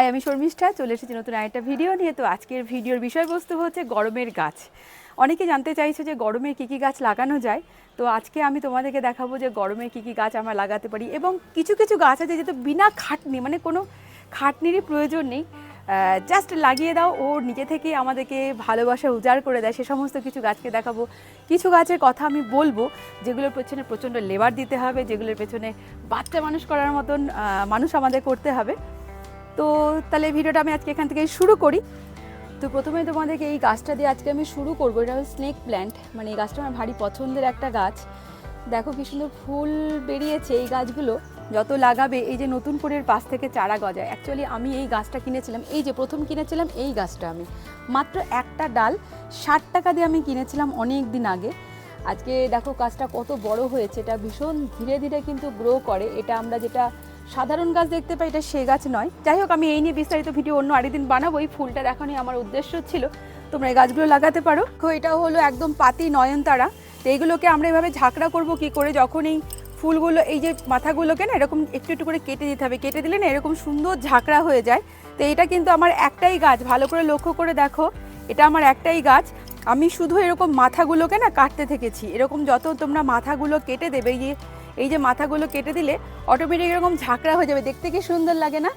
High, আমি শর্মিষ্ঠা, চলে এসেছি নতুন আরেকটা ভিডিও নিয়ে। তো আজকের ভিডিওর বিষয়বস্তু হচ্ছে গরমের গাছ। অনেকে জানতে চাইছে যে গরমে কী কী গাছ লাগানো যায়। তো আজকে আমি তোমাদেরকে দেখাবো যে গরমে কী কী গাছ আমরা লাগাতে পারি এবং কিছু কিছু গাছ আছে যেহেতু বিনা খাটনি মানে কোনো খাটনিরই প্রয়োজন নেই। জাস্ট লাগিয়ে দাও, ও নিজে থেকেই আমাদেরকে ভালোবাসা উজাড় করে দেয়। সে সমস্ত কিছু গাছকে দেখাবো। কিছু গাছের কথা আমি বলব, যেগুলোর পেছনে প্রচণ্ড লেবার দিতে হবে, যেগুলোর পেছনে বাচ্চা মানুষ করার মতন মানুষ আমাদের করতে হবে। তো তাহলে ভিডিওটা আমি আজকে এখান থেকে শুরু করি। তো প্রথমে তোমাদেরকে এই গাছটা দিয়ে আজকে আমি শুরু করব। এটা হলো স্নেক প্ল্যান্ট মানে এই গাছটা আমার ভারী পছন্দের একটা গাছ। দেখো কি সুন্দর ফুল বেরিয়েছে এই গাছগুলো। যত লাগাবে, এই যে নতুন করে পাশ থেকে চারা গজায়। অ্যাকচুয়ালি আমি এই গাছটা কিনেছিলাম, এই যে প্রথম কিনেছিলাম, এই গাছটা আমি। মাত্র একটা ডাল, ষাট টাকা দিয়ে আমি কিনেছিলাম অনেক দিন আগে। আজকে দেখো গাছটা কত বড় হয়েছে, এটা ভীষণ ধীরে ধীরে কিন্তু গ্রো করে। এটা আমরা যেটা সাধারণ গাছ দেখতে পাই, এটা সে গাছ নয়। যাই হোক, আমি এই নিয়ে বিস্তারিত ভিডিও অন্য আরেকদিন বানাবো। এই ফুলটা দেখানোই আমার উদ্দেশ্য ছিল। তোমরা এই গাছগুলো লাগাতে পারো। তো এটা হলো একদম পাতি নয়নতারা। তো এইগুলোকে আমরা এভাবে ঝাঁকড়া করব কি করে? যখন এই ফুলগুলো, এই যে মাথাগুলোকে না, এরকম একটু একটু করে কেটে দিতে হবে। কেটে দিলে না, এরকম সুন্দর ঝাঁকড়া হয়ে যায়। তো এটা কিন্তু আমার একটাই গাছ। ভালো করে লক্ষ্য করে দেখো, এটা আমার একটাই গাছ। আমি শুধু এরকম মাথাগুলোকে না কাটতে থেকেছি। এরকম যত তোমরা মাথাগুলো কেটে দেবে, এই এই যে মাথাগুলো কেটে দিলে অটোমেটিক এরকম ঝাঁকড়া হয়ে যাবে। দেখতে কি সুন্দর লাগে না?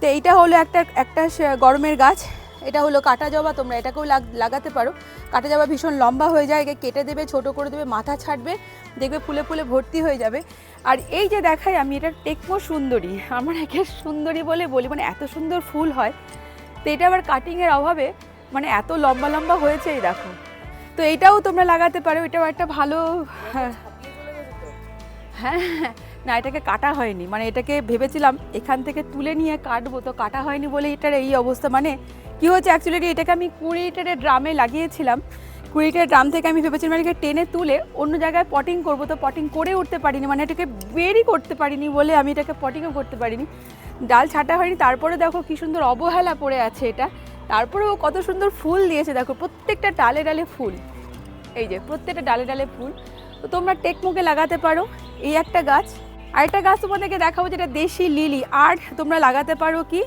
তো এইটা হলো একটা একটা গরমের গাছ। এটা হলো কাটা জবা, তোমরা এটাকেও লাগ- লাগাতে পারো। কাটা জবা ভীষণ লম্বা হয়ে যায়, একে কেটে দেবে, ছোট করে দেবে, মাথা ছাড়বে, দেখবে ফুলে ফুলে ভর্তি হয়ে যাবে। আর এই যে দেখাই আমি, এটা টেকমো সুন্দরী। আমার একে সুন্দরী বলে বলি মানে এত সুন্দর ফুল হয়। তো এটা আবার কাটিংয়ের অভাবে মানে এত লম্বা লম্বা হয়েছে, এই দেখো। তো এইটাও তোমরা লাগাতে পারো, এটাও একটা ভালো হ্যাঁ না, এটাকে কাটা হয়নি। মানে এটাকে ভেবেছিলাম এখান থেকে তুলে নিয়ে কাটবো, তো কাটা হয়নি বলে এটার এই অবস্থা। মানে কি হচ্ছে অ্যাকচুয়ালি এটাকে আমি কুড়ি লিটারের ড্রামে লাগিয়েছিলাম। কুড়ি লিটারের ড্রাম থেকে আমি ভেবেছিলাম এটাকে টেনে তুলে অন্য জায়গায় পটিং করব, তো পটিং করে উঠতে পারিনি। মানে এটাকে বেরই করতে পারিনি বলে আমি এটাকে পটিংও করতে পারিনি। ডাল ছাটা হয়নি, তারপরে দেখো কি সুন্দর অবহেলা পড়ে আছে এটা। তারপরেও কত সুন্দর ফুল দিয়েছে, দেখো প্রত্যেকটা ডালে ডালে ফুল। এই যে, প্রত্যেকটা ডালে ডালে ফুল। তো তোমরা টেকমুকে লাগাতে পারো। এই একটা গাছ। আরেকটা গাছ তোমাদেরকে দেখাবো যেটা দেশি লিলি। আর তোমরা লাগাতে পারো কি?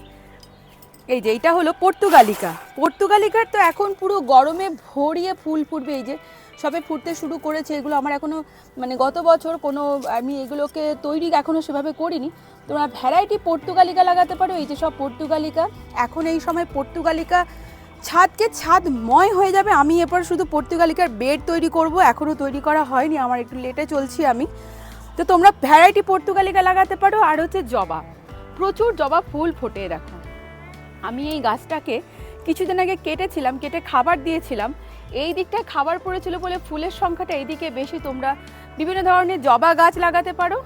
এই যে এইটা হলো পর্তুগালিকা। পর্তুগালিকার তো এখন পুরো গরমে ভরিয়ে ফুল ফুটবে। এই যে সবে ফুটতে শুরু করেছে, এগুলো আমার এখনও মানে গত বছর কোনো, আমি এগুলোকে তৈরি এখনও সেভাবে করিনি। তোমরা ভ্যারাইটি পর্তুগালিকা লাগাতে পারো। এই যে সব পর্তুগালিকা, এখন এই সময় পর্তুগালিকা ছাদকে ছাদময় হয়ে যাবে। আমি এরপর শুধু পর্তুগালিকার বেড তৈরি করব। এখনও তৈরি করা হয়নি। আমার একটু লেটে চলছি আমি। তো তোমরা ভ্যারাইটি পর্তুগালিকা লাগাতে পারো, আর হচ্ছে জবা। প্রচুর জবা ফুল ফোটে, দেখো। আমি এই গাছটাকে কিছুদিন আগে কেটেছিলাম, কেটে খাবার দিয়েছিলাম। এই দিকটায় খাবার পড়েছিল বলে ফুলের সংখ্যাটা এইদিকে বেশি। তোমরা বিভিন্ন ধরনের জবা গাছ লাগাতে পারো।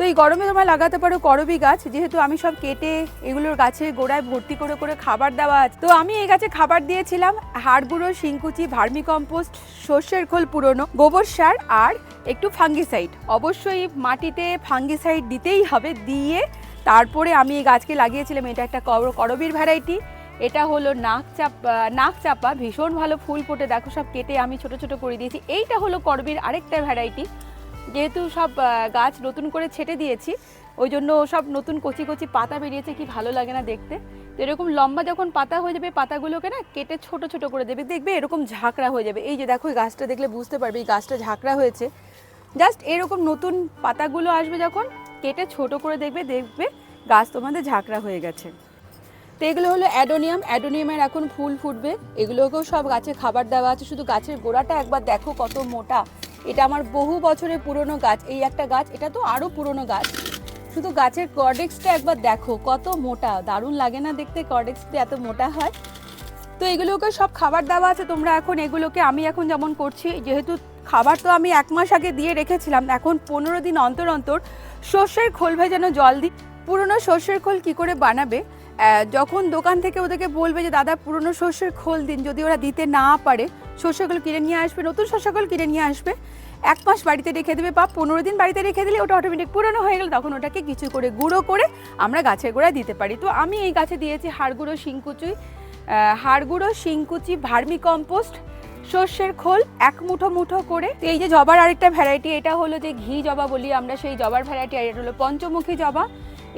তো এই গরমে তোমরা লাগাতে পারো করবি গাছ। যেহেতু আমি সব কেটে এগুলোর গাছে গোড়ায় ভর্তি করে করে খাবার দেওয়া আছে। তো আমি এই গাছে খাবার দিয়েছিলাম হাড় গুঁড়ো, শিংকুচি ভার্মি কম্পোস্ট সর্ষের খোল পুরনো, গোবর সার আর একটু ফাঙ্গিসাইড। অবশ্যই মাটিতে ফাঙ্গিসাইড দিতেই হবে, দিয়ে তারপরে আমি এই গাছকে লাগিয়েছিলাম। এটা একটা কর- করবির ভ্যারাইটি। এটা হলো নাক চাপা নাক চাপা। ভীষণ ভালো ফুল ফোটে। দেখো সব কেটে আমি ছোট ছোট করে দিয়েছি। এইটা হলো করবির আরেকটা ভ্যারাইটি। যেহেতু সব গাছ নতুন করে ছেটে দিয়েছি, ওই জন্য সব নতুন কচি কচি পাতা বেরিয়েছে, কি ভালো লাগে না দেখতে। তো এরকম লম্বা যখন পাতা হয়ে যাবে, পাতাগুলোকে না কেটে ছোট ছোট করে দেবে, দেখবে এরকম ঝাঁকড়া হয়ে যাবে। এই যে দেখো, এই গাছটা দেখলে বুঝতে পারবে এই গাছটা ঝাঁকড়া হয়েছে। জাস্ট এরকম নতুন পাতাগুলো আসবে যখন, কেটে ছোট করে দেখবে দেখবে গাছ তোমাদের ঝাঁকড়া হয়ে গেছে। তো এগুলো হলো অ্যাডোনিয়াম। অ্যাডোনিয়ামের এখন ফুল ফুটবে। এগুলোকেও সব গাছে খাবার দেওয়া আছে। শুধু গাছের গোড়াটা একবার দেখো কত মোটা। এটা আমার বহু বছরের পুরনো গাছ। এই একটা গাছ, এটা তো আরও পুরনো গাছ। শুধু গাছের কর্ডেক্সটা একবার দেখো, কত মোটা। দারুণ লাগে না দেখতে কর্ডেক্সটা এত মোটা হয়। তো এগুলোকে সব খাবার দেওয়া আছে তোমরা এখন। এগুলোকে আমি এখন যেমন করছি, যেহেতু খাবার তো আমি এক মাস আগে দিয়ে রেখেছিলাম, এখন পনেরো দিন অন্তর অন্তর সর্ষের খোল ভেজানো জল দিই পুরনো সর্ষের খোল কি করে বানাবে? যখন দোকান থেকে ওদেরকে বলবে যে, দাদা, পুরনো শস্যের খোল দিন, যদি ওরা দিতে না পারে শস্যগুলো কিনে নিয়ে আসবে, নতুন শস্যগুলো কিনে নিয়ে আসবে, এক মাস বাড়িতে রেখে দেবে, বা পনেরো দিন বাড়িতে রেখে দিলে ওটা অটোমেটিক পুরনো হয়ে গেলে, তখন ওটাকে কিছু করে গুঁড়ো করে আমরা গাছের গোড়ায় দিতে পারি। তো আমি এই গাছে দিয়েছি হাড় গুঁড়ো শিংকুচুই হাড় গুঁড়ো, শিংকুচি, ভার্মি কম্পোস্ট, সর্ষের খোল, এক মুঠো মুঠো করে। এই যে জবার আরেকটা ভ্যারাইটি এটা হলো যে ঘি জবা বলি আমরা, সেই জবার ভ্যারাইটি আর এটা হলো পঞ্চমুখী জবা।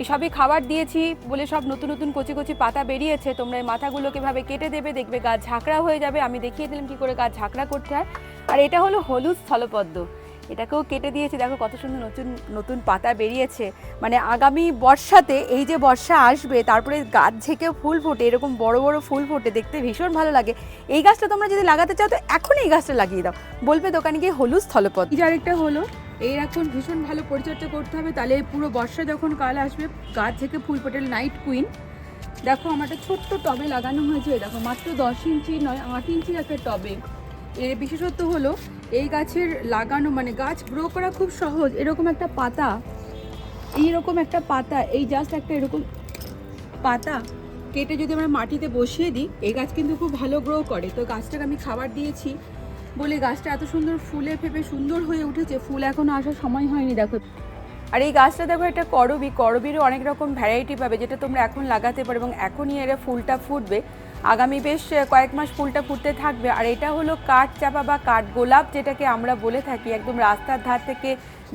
এসবই খাবার দিয়েছি বলে সব নতুন নতুন কচি কচি পাতা বেরিয়েছে। তোমরা এই মাথাগুলোকে ভাবে কেটে দেবে, দেখবে গাছ ঝাঁকড়া হয়ে যাবে। আমি দেখিয়ে দিলাম কি করে গাছ ঝাঁকড়া করতে হয়। আর এটা হলো হলুদ স্থলপদ্ম। এটাকেও কেটে দিয়েছি। দেখো কত সুন্দর নতুন নতুন পাতা বেরিয়েছে। মানে আগামী বর্ষাতে এই যে বর্ষা আসবে, তারপরে গাছ ঝেঁকে ফুল ফোটে, এরকম বড় বড় ফুল ফোটে, দেখতে ভীষণ ভালো লাগে। এই গাছটা তোমরা যদি লাগাতে চাও, তো এখন এই গাছটা লাগিয়ে দাও। বলবে দোকানে গিয়ে হলুদ যে আরেকটা হলো এর এখন ভীষণ ভালো পরিচর্যা করতে হবে। তাহলে পুরো বর্ষা যখন কাল আসবে, গাছ থেকে ফুল ফোটে নাইট কুইন দেখো, আমার একটা ছোট্ট টবে লাগানো হয়েছে দেখো, মাত্র দশ ইঞ্চি নয়, আট ইঞ্চির একটা টবে। এর বিশেষত্ব হলো, এই গাছের লাগানো মানে গাছ গ্রো করা খুব সহজ। এরকম একটা পাতা, এইরকম একটা পাতা, এই জাস্ট একটা এরকম পাতা কেটে যদি আমরা মাটিতে বসিয়ে দিই, এই গাছ কিন্তু খুব ভালো গ্রো করে। তো গাছটাকে আমি খাবার দিয়েছি। বলে গাছটা এত সুন্দর ফুলে ফেপে সুন্দর হয়ে উঠেছে, ফুল এখনও আসার সময় হয়নি, দেখো। আর এই গাছটা দেখো একটা করবি, করবিরও অনেক রকম ভ্যারাইটি পাবে, যেটা তোমরা এখন লাগাতে পারো এবং এখনই এর ফুলটা ফুটবে। আগামী বেশ কয়েক মাস ফুলটা ফুটতে থাকবে, আর এটা হলো কাঠ চাপা বা কাঠ গোলাপ, যেটাকে আমরা বলে থাকি। একদম রাস্তার ধার থেকে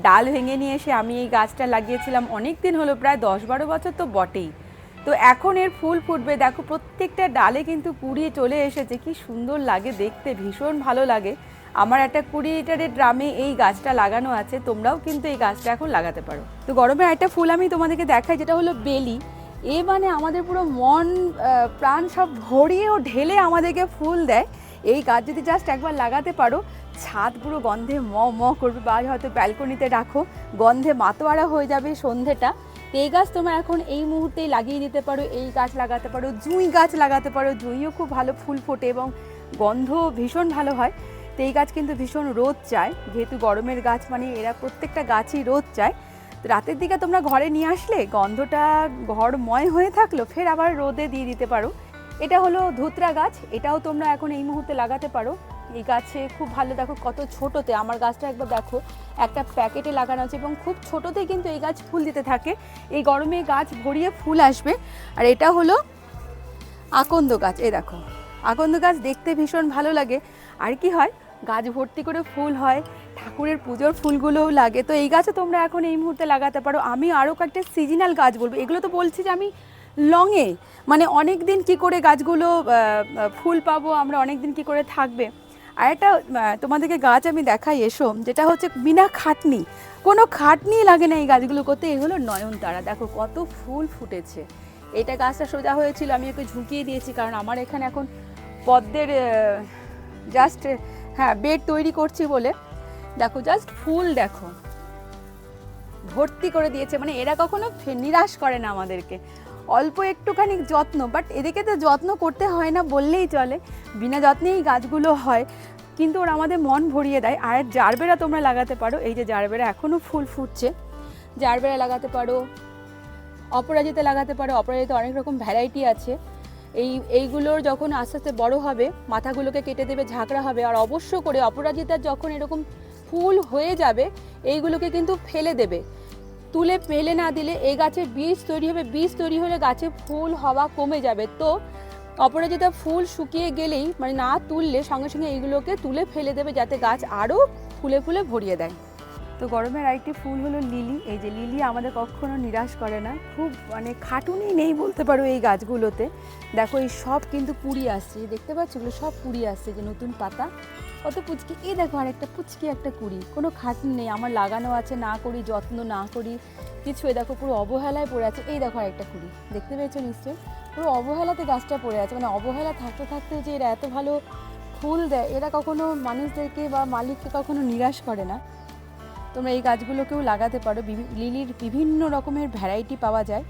ডাল ভেঙে নিয়ে এসে আমি এই গাছটা লাগিয়েছিলাম অনেক দিন হলো, প্রায় দশ বারো বছর তো বটেই। তো এখন এর ফুল ফুটবে। দেখো প্রত্যেকটা ডালে কিন্তু কুড়ি চলে এসেছে। কি সুন্দর লাগে দেখতে, ভীষণ ভালো লাগে। আমার একটা কুড়ি লিটারের ড্রামে এই গাছটা লাগানো আছে। তোমরাও কিন্তু এই গাছটা এখন লাগাতে পারো। তো গরমে একটা ফুল আমি তোমাদেরকে দেখাই, যেটা হলো বেলি। এ মানে আমাদের পুরো মন প্রাণ সব ভরিয়ে ও ঢেলে আমাদেরকে ফুল দেয়। এই গাছ যদি জাস্ট একবার লাগাতে পারো, ছাদ পুরো গন্ধে ম ম করবে। বা হয়তো ব্যালকনিতে রাখো, গন্ধে মাতোয়ারা হয়ে যাবে সন্ধেটা। এই গাছ তোমরা এখন এই মুহূর্তেই লাগিয়ে দিতে পারো, এই গাছ লাগাতে পারো, জুঁই গাছ লাগাতে পারো। জুঁইও খুব ভালো ফুল ফোটে এবং গন্ধ ভীষণ ভালো হয়। তো এই গাছ কিন্তু ভীষণ রোদ চায়, যেহেতু গরমের গাছ মানে এরা প্রত্যেকটা গাছই রোদ চায়। তো রাতের দিকে তোমরা ঘরে নিয়ে আসলে গন্ধটা ঘরময় হয়ে থাকল, ফের আবার রোদে দিয়ে দিতে পারো। এটা হলো ধুতরা গাছ, এটাও তোমরা এখন এই মুহূর্তে লাগাতে পারো। এই গাছে খুব ভালো দেখো কত ছোটোতে। আমার গাছটা একবার দেখো, একটা প্যাকেটে লাগানো আছে এবং খুব ছোটোতেই কিন্তু এই গাছ ফুল দিতে থাকে। এই গরমে গাছ ভরিয়ে ফুল আসবে। আর এটা হলো আকন্দ গাছ, এই দেখো। আকন্দ গাছ দেখতে ভীষণ ভালো লাগে। আর কি হয়, গাছ ভর্তি করে ফুল হয়, ঠাকুরের পুজোর ফুলগুলোও লাগে। তো এই গাছও তোমরা এখন এই মুহূর্তে লাগাতে পারো। আমি আরও কয়েকটা সিজনাল গাছ বলব। এগুলো তো বলছি যে আমি লংয়ে মানে অনেক দিন কী করে গাছগুলো ফুল পাবো, আমরা অনেক দিন কী করে থাকবে। আর একটা তোমাদেরকে গাছ আমি দেখাই, এসো, যেটা হচ্ছে বিনা খাটনি। কোনো খাটনি লাগে না এই গাছগুলো করতে, এই হলো নয়নতারা। দেখো কত ফুল ফুটেছে। এটা গাছটা সোজা হয়েছিল, আমি ওকে ঝুঁকিয়ে দিয়েছি, কারণ আমার এখানে এখন পদ্মের জাস্ট হ্যাঁ বেড তৈরি করছি বলে। দেখো জাস্ট ফুল দেখো। ভর্তি করে দিয়েছে মানে এরা কখনো নিরাশ করে না আমাদেরকে। অল্প একটুখানি যত্ন বাট এদিকে তো যত্ন করতে হয় না বললেই চলে। বিনা যত্নেই এই গাছগুলো হয়। কিন্তু ওরা আমাদের মন ভরিয়ে দেয়। আর জারবেরা তোমরা লাগাতে পারো। এই যে জারবেরা এখনও ফুল ফুটছে। জারবেরা লাগাতে পারো। অপরাজিতা লাগাতে পারো। অপরাজিতা অনেক রকম ভ্যারাইটি আছে। এই এইগুলোর যখন আস্তে আস্তে বড় হবে, মাথাগুলোকে কেটে দেবে, ঝাঁকড়া হবে। আর অবশ্য করে অপরাজিতার যখন এরকম ফুল হয়ে যাবে, এইগুলোকে কিন্তু ফেলে দেবে। তুলে ফেলে না দিলে এই গাছের বীজ তৈরি হবে, বীজ তৈরি হলে গাছে ফুল হওয়া কমে যাবে। তো অপরাজিতা ফুল শুকিয়ে গেলেই মানে না তুললে সঙ্গে সঙ্গে এইগুলোকে তুলে ফেলে দেবে যাতে গাছ আরও ফুলে ফুলে ভরিয়ে দেয়। তো গরমের আরেকটি ফুল হলো লিলি। এই যে লিলি আমাদের কখনো নিরাশ করে না। খুব মানে খাটুনি নেই বলতে পারো এই গাছগুলোতে। দেখো, এই সব কিন্তু কুড়ি আসছে। দেখতে পাচ্ছ এগুলো সব কুড়ি আসছে যে নতুন পাতা। কত পুচকি। এই দেখো আরেকটা পুচকি, একটা কুড়ি। কোনো খাটনি নেই। আমার লাগানো আছে, না করি, যত্ন না করি। কিছু এই দেখো, পুরো অবহেলায় পড়ে আছে। এই দেখো আরেকটা কুড়ি। দেখতে পেয়েছ নিশ্চয়ই? পুরো অবহেলাতে গাছটা পড়ে আছে। মানে অবহেলা থাকতে থাকতে যে এরা এত ভালো ফুল দেয়, এরা কখনো মানুষদেরকে বা মালিককে কখনো নিরাশ করে না। তোমরা এই গাছগুলোকেও লাগাতে পারো। লিলির বিভিন্ন রকমের ভ্যারাইটি পাওয়া যায়।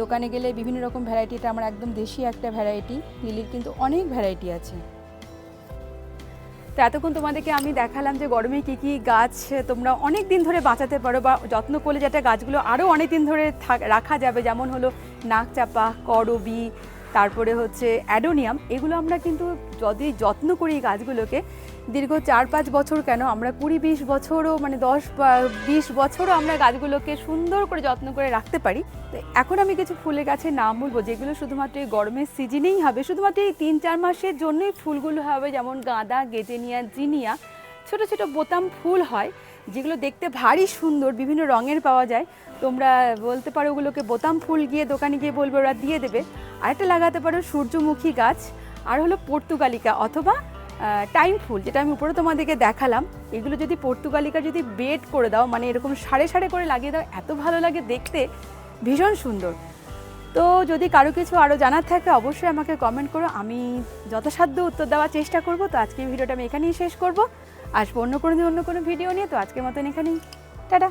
দোকানে গেলে বিভিন্ন রকম ভ্যারাইটি এটা আমার একদম দেশি একটা ভ্যারাইটি লিলির কিন্তু অনেক ভ্যারাইটি আছে। তো এতক্ষণ তোমাদেরকে আমি দেখালাম যে গরমে কী কী গাছ তোমরা অনেক দিন ধরে বাঁচাতে পারো বা যত্ন করলে যাতে গাছগুলো আরও অনেক দিন ধরে রাখা যাবে। যেমন হলো নাকচাপা, করবি, তারপরে হচ্ছে অ্যাডোনিয়াম। এগুলো আমরা কিন্তু যদি যত্ন করি গাছগুলোকে দীর্ঘ চার পাঁচ বছর কেন? আমরা কুড়ি বিশ বছরও মানে দশ বিশ বছরও আমরা গাছগুলোকে সুন্দর করে যত্ন করে রাখতে পারি। তো এখন আমি কিছু ফুলের গাছের নাম বলব, যেগুলো শুধুমাত্র এই গরমের সিজনেই হবে। শুধুমাত্র এই তিন চার মাসের জন্যই ফুলগুলো হবে, যেমন গাঁদা গেজেনিয়া জিনিয়া। ছোট ছোট বোতাম ফুল হয়, যেগুলো দেখতে ভারী সুন্দর, বিভিন্ন রঙের পাওয়া যায়। তোমরা বলতে পারো ওগুলোকে বোতাম ফুল গিয়ে দোকানে গিয়ে বলবে, ওরা দিয়ে দেবে। আরেকটা লাগাতে পারো সূর্যমুখী গাছ, আর হলো পর্তুগালিকা, অথবা টাইম ফুল যেটা আমি উপরে তোমাদেরকে দেখালাম, এগুলো যদি পর্তুগালিকা যদি বেড করে দাও মানে এরকম সাড়ে সাড়ে করে লাগিয়ে দাও, এত ভালো লাগে দেখতে, ভীষণ সুন্দর। তো যদি কারও কিছু আরও জানার থাকে, অবশ্যই আমাকে কমেন্ট করো, আমি যথাসাধ্য উত্তর দেওয়ার চেষ্টা করব। তো আজকের ভিডিওটা আমি এখানেই শেষ করব। আসব অন্য কোনো অন্য কোনো ভিডিও নিয়ে। তো আজকের মতন এখানেই। টাটা!